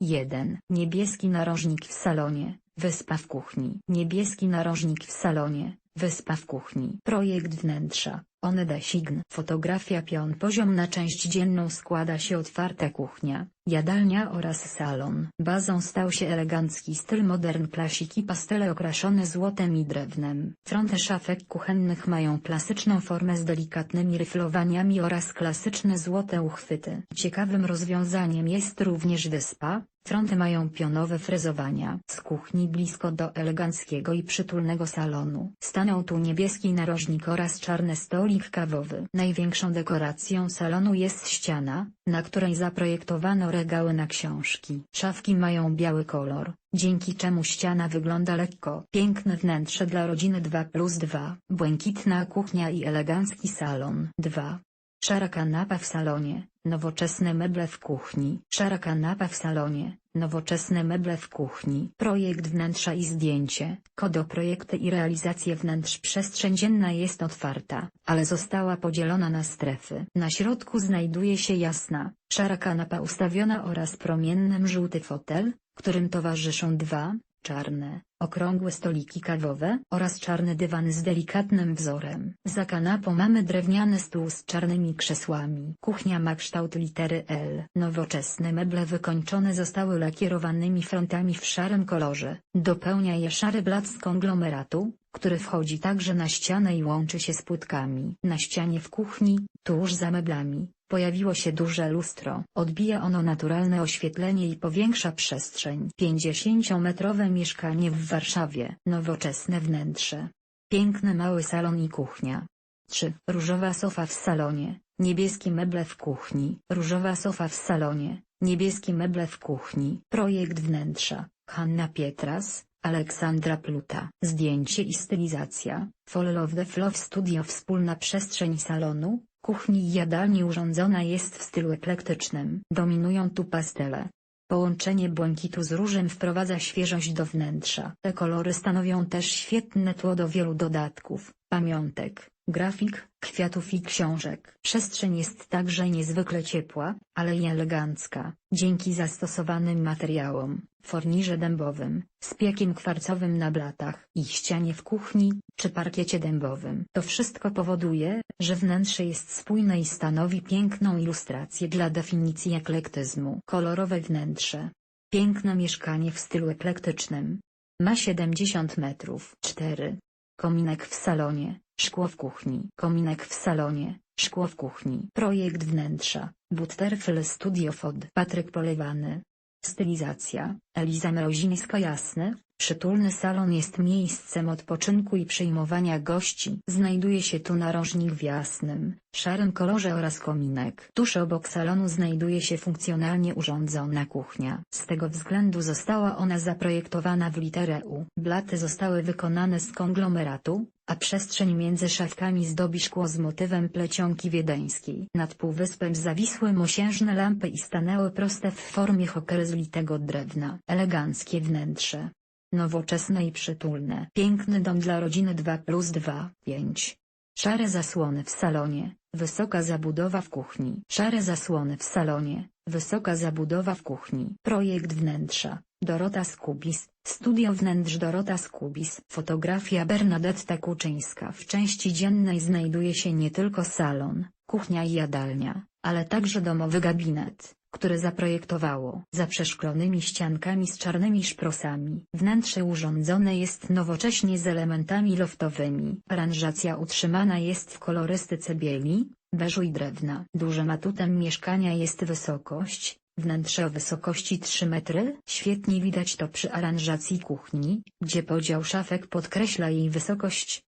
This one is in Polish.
1. Niebieski narożnik w salonie, wyspa w kuchni. Niebieski narożnik w salonie, wyspa w kuchni. Projekt wnętrza, Oneda Sign. Fotografia pion poziom na część dzienną składa się otwarta kuchnia, jadalnia oraz salon. Bazą stał się elegancki styl modern klasiki pastele okraszone złotem i drewnem. Fronty szafek kuchennych mają klasyczną formę z delikatnymi ryflowaniami oraz klasyczne złote uchwyty. Ciekawym rozwiązaniem jest również wyspa, Fronty mają pionowe frezowania. Z kuchni blisko do eleganckiego i przytulnego salonu. Stanął tu niebieski narożnik oraz czarny stolik kawowy. Największą dekoracją salonu jest ściana, na której zaprojektowano regały na książki. Szafki mają biały kolor, dzięki czemu ściana wygląda lekko. Piękne wnętrze dla rodziny 2 plus 2. Błękitna kuchnia i elegancki salon. 2. Szara kanapa w salonie, nowoczesne meble w kuchni. Szara kanapa w salonie, nowoczesne meble w kuchni. Projekt wnętrza i zdjęcie. Kodo projekty i realizację wnętrz przestrzeń dzienna jest otwarta, ale została podzielona na strefy. Na środku znajduje się jasna, szara kanapa ustawiona oraz promiennym żółty fotel, którym towarzyszą dwa, czarne, okrągłe stoliki kawowe oraz czarny dywan z delikatnym wzorem. Za kanapą mamy drewniany stół z czarnymi krzesłami. Kuchnia ma kształt litery L. Nowoczesne meble wykończone zostały lakierowanymi frontami w szarym kolorze. Dopełnia je szary blat z konglomeratu, który wchodzi także na ścianę i łączy się z płytkami. Na ścianie w kuchni, tuż za meblami, Pojawiło się duże lustro. Odbija ono naturalne oświetlenie i powiększa przestrzeń. 50-metrowe mieszkanie w Warszawie. Nowoczesne wnętrze. Piękny mały salon i kuchnia. 3. Różowa sofa w salonie. Niebieskie meble w kuchni. Różowa sofa w salonie. Niebieskie meble w kuchni. Projekt wnętrza. Hanna Pietras, Aleksandra Pluta. Zdjęcie i stylizacja. Fall of the Flow Studio Wspólna przestrzeń salonu, kuchni i jadalni urządzona jest w stylu eklektycznym. Dominują tu pastele. Połączenie błękitu z różem wprowadza świeżość do wnętrza. Te kolory stanowią też świetne tło do wielu dodatków, pamiątek, grafik, kwiatów i książek. Przestrzeń jest także niezwykle ciepła, ale i elegancka, dzięki zastosowanym materiałom, fornirze dębowym, z piekiem kwarcowym na blatach i ścianie w kuchni, czy parkiecie dębowym. To wszystko powoduje, że wnętrze jest spójne i stanowi piękną ilustrację dla definicji eklektyzmu. Kolorowe wnętrze. Piękne mieszkanie w stylu eklektycznym. Ma 70 metrów. 4. Kominek w salonie, szkło w kuchni. Kominek w salonie, szkło w kuchni. Projekt wnętrza, Butterfly Studio Fod. Patryk Polewany. Stylizacja, Eliza Mrozińska Jasny, przytulny salon jest miejscem odpoczynku i przyjmowania gości. Znajduje się tu narożnik w jasnym, szarym kolorze oraz kominek. Tuż obok salonu znajduje się funkcjonalnie urządzona kuchnia. Z tego względu została ona zaprojektowana w literę U. Blaty zostały wykonane z konglomeratu, a przestrzeń między szafkami zdobi szkło z motywem plecionki wiedeńskiej. Nad półwyspem zawisły mosiężne lampy i stanęły proste w formie hokeryzlitego drewna. Eleganckie wnętrze. Nowoczesne i przytulne. Piękny dom dla rodziny 2 plus 2, 5. Szare zasłony w salonie, wysoka zabudowa w kuchni. Szare zasłony w salonie, wysoka zabudowa w kuchni. Projekt wnętrza, Dorota Skubis, Studio Wnętrz Dorota Skubis. Fotografia Bernadetta Kuczyńska. W części dziennej znajduje się nie tylko salon, kuchnia i jadalnia, ale także domowy gabinet, który zaprojektowało. Za przeszklonymi ściankami z czarnymi szprosami. Wnętrze urządzone jest nowocześnie z elementami loftowymi. Aranżacja utrzymana jest w kolorystyce bieli, beżu i drewna. Dużym atutem mieszkania jest wysokość, Wnętrze o wysokości 3 metry. Świetnie widać to przy aranżacji kuchni, gdzie podział szafek podkreśla jej wysokość.